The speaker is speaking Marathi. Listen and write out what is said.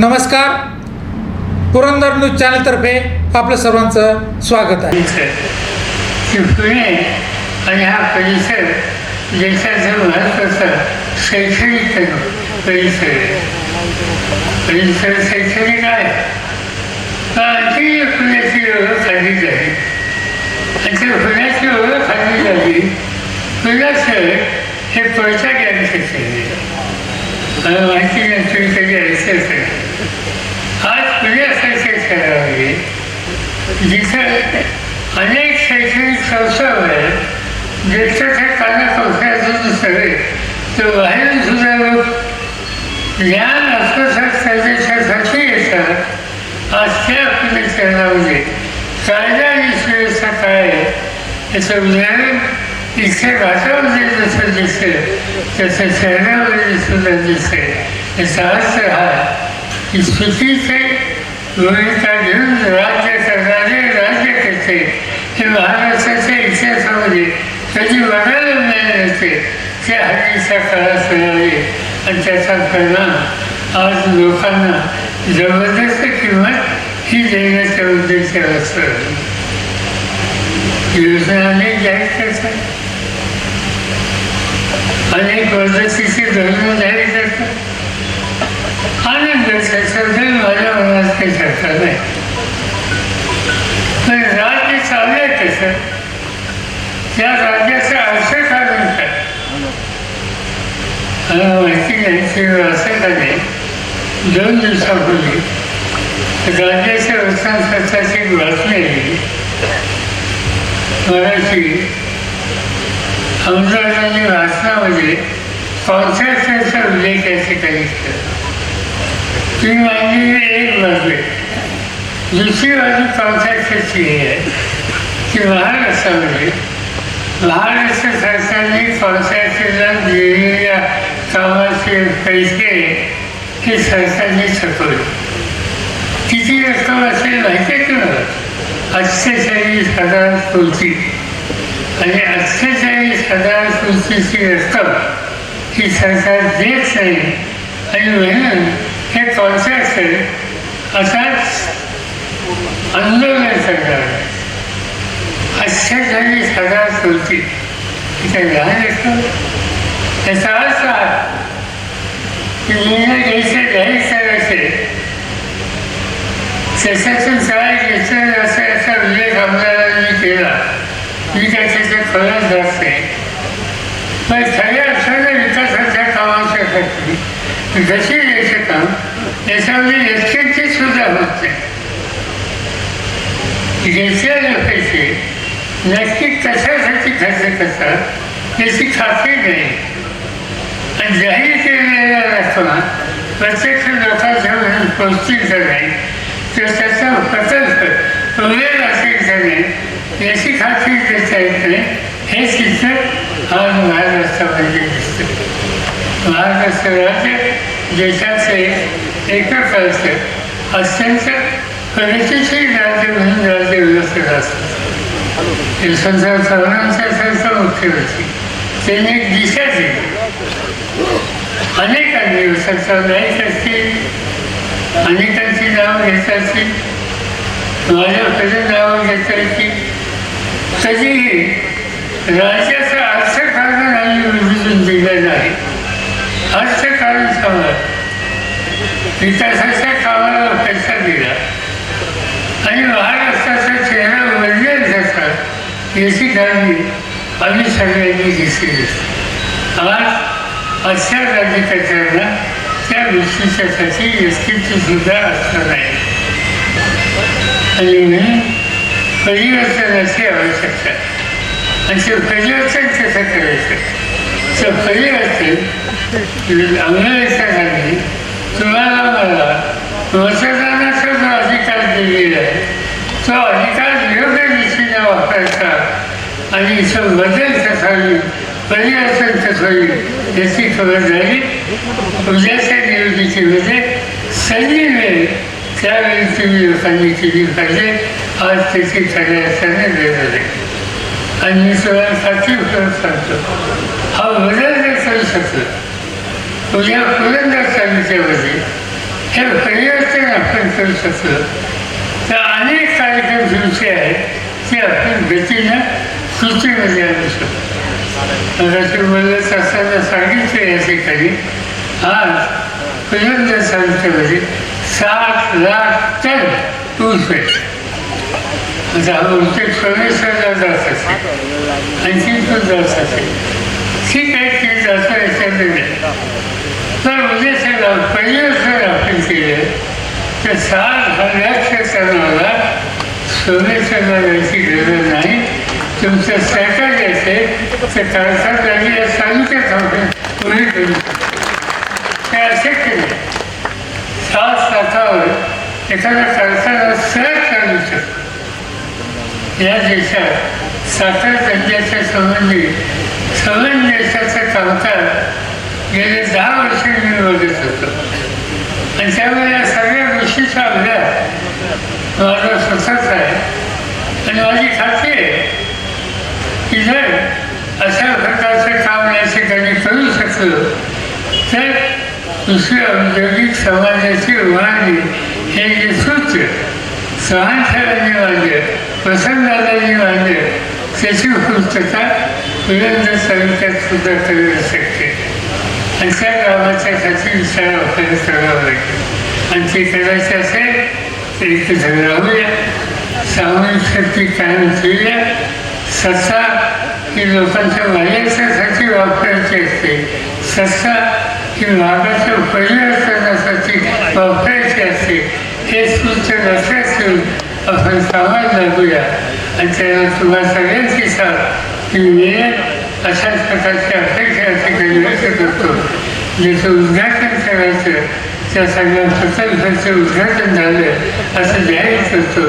नमस्कार. पुरंदर न्यूज चॅनलतर्फे आपलं सर्वांचं स्वागत आहे. पुणे आणि हा परिसर देशाचं महत्त्वाचा शैक्षणिक परिसर आहे. परिसर शैक्षणिक आहे. आणखी पुण्याची ओळख आली झाली आणि त्या पुण्याची ओळख आली झाली पुण्या शहर हे पुढच्या ज्ञानक्षेत्र आहे. मला माहिती नाही तुम्ही कधी ऐकलं असेल करावे जिथे अनेक शैक्षणिक संस्था आहेत ज्याच्या कानाकोपऱ्यातून सगळे तर बाहेरून सुद्धा लोक ज्ञान आत्मसात करण्याच्यासाठी येतात. आज त्या चरणामध्ये कायदा आणि सुव्यवस्था काय आहे याचं उदाहरण इथे भाषामध्ये जसं दिसते तसं चरणामध्ये सुद्धा दिसते याचा अर्थ हा की चुकीचे भूमिका घेऊन राज्य करणारे राज्यकर्ते हे महाराष्ट्राच्या इतिहासामध्ये त्याची बघायला मिळाले नसते ते हल्लीच्या काळात मिळाले आणि त्याचा परिणाम आज लोकांना जबरदस्त किंमत ही देण्याच्या उद्देशावर असतो योजनाने जाहीर करतात अनेक मदतीची धोरणं जाहीर करतात आनंद त्याच्याबद्दल माझ्या मनात त्याच्या चर्चा नाही. राज्य चाललंय कसं त्या राज्याचा अर्थ काढून काय मला माहिती नाही की असं का दोन दिवसापूर्वी राज्याच्या वृत्तांताची एक बातमी आली. मराठी आमदारांनी भाषणामध्ये कॉन्ट्रॅक्टरचा उल्लेख या ठिकाणी केला ती मांडलेली एक बाजू दुसरी बाजू कॉन्ट्रॅक्टरची ही। आहे की लहान महाराष्ट्र सरकारने कॉन्ट्रॅक्टरला दिलेल्या कामाचे पैसे ते सरकारने थकवले किती रक्कम असेल माहिती आहे तुम्हाला अठ्ठेचाळीस हजार कोटी आणि अठ्ठेचाळीस हजार कोटीची रक्कम ही सरकार देत नाही आणि म्हणून हे कॉन्ट्रॅक्टर असाच आंदोलन करणार अठ्ठेचाळीस हजार कोटी ही लहान असतो त्याचा अर्थ की निर्णय घ्यायचे जाहीर करायचे त्याच्यातून काय घेतलं असा याचा उल्लेख मी केला. मी काय त्याचं खरंच जात नाही पण खऱ्या अर्थानं विकासाच्या कामाच्यासाठी जशी याचं काम याच्यामध्ये यशस्वी सुद्धा होते नाही लोकांचे नक्की कशासाठी खर्च करतात याची खात्री नाही. आणि जाहीर केलेला रक्कमा प्रत्यक्ष लोकांच्या पौष्टिक झाले तर त्याचा प्रकल्प वेळ असेल झाले याची खात्री देता येत नाही. हे चित्र आज महाराष्ट्रामध्ये दिसतं महाराष्ट्र राज्य देशाचे एकच राज्य अत्यंत प्रगतीशील राज्य म्हणून राज्य व्यवस्थित असतं. यशवंतराव चव्हाणांच्या सारखा मुख्यमंत्री. त्यांनी एक दिशा दिली. अनेकांनी यशवंतराव नाईक असतील अनेकांची नावं घेत असतील. माझ्याकडे नावं घेता येतील तरीही राज्याचा अर्थकारण आम्ही विभजून दिलं नाही. अर्थ विकासाच्या कामाला पैसा दिला. आणि महाराष्ट्राचा चेहरा बदलेल कसा याची काळजी आम्ही सगळ्यांनी घेतली आज अशा राज्यकर्त्यांना त्या गोष्टीच्यासाठी यस्तीची सुद्धा असणार नाही आणि म्हणून परिवर्तनाची आवश्यकता. आणि ते परिवर्तन कसं करायचं. तर परिवर्तन अंमलाच्या तुम्हाला मला मतदानाचा जो अधिकार दिलेला आहे तो अधिकार योग्य दिशेने वापरायचा आणि इथं बदल कसा होईल परिवर्तन कसं होईल याची खबरदारी उद्याच्या निवडणुकीमध्ये संधी वेळ त्यावेळी तुम्ही लोकांनी केली पाहिजे आज त्याची खऱ्या अर्थाने गरज आहे आणि मी तुम्हाला खात्रीपूर्वक सांगतो हा बदल जर करू शकतो उद्या पुरंदर तालुक्यामध्ये हे परिवर्तन आपण करू शकलो. तर अनेक कार्यक्रम तुमचे आहेत ते आपण गतीनं कृतीमध्ये आणू शकतो. मगाशी बोलत असताना सांगितलं या ठिकाणी आज पुरंदर साहित्यामध्ये सात लाख टन ऊस आहे. आता हा बहुतेक सोमेश्वरला जात असेल आणखी पण जात असेल. ठीक आहे ते जातं याच्यामध्ये. नाही तर म्हणजे सगळं पहिलं जर आपण केलं. तर सात हजार टनाला सोमेश्वरला गरज नाही. तुमचं सरकार असेल तर कारखानदारी तालुक्यात आपण पुढे करू. शकतो ते असे केले. सात सातावर एखादा कारखाना सहज करू शकतो. या देशात साखर धंद्याच्या संबंधी सगळ्या देशाचं कामकाज गेले दहा वर्ष मी बघत होतो. आणि त्यामुळे या सगळ्या गोष्टीचा अभ्यास माझा स्वतःच आहे. आणि माझी खात्री आहे की जर अशा प्रकारचं काम या ठिकाणी करू शकलो तर दुसरी औद्योगिक समाजाची उभारणी हे जे सूत्र चव्हाणसाहेबांनी मांडले वसंतदादांनी मांडले त्याची पूर्तता पुरंदर तालुक्यात सुद्धा करू शकते. आणि त्या गावाच्या खाती विचार आपल्याला करावा लागेल आणि ते करायचं असेल तर इथे राहूया सामूहिक शक्ती कायम ठेवूया सत्ता ही लोकांच्या भल्याच्यासाठी वापरायची असते सत्ता ही मागाच्या परिवर्तनासाठी वापरायची असते हे सूत्र लक्षात ठेवून आपण कामात लागूया आणि त्याला तुम्हाला सगळ्यांची साथ ही मिळेल अशाच प्रकारच्या अपेक्षा ठिकाणी व्यक्त करतो ज्याचं उद्घाटन करायचं त्या सगळ्या प्रकल्पाचं उद्घाटन झालं असं जाहीर करतो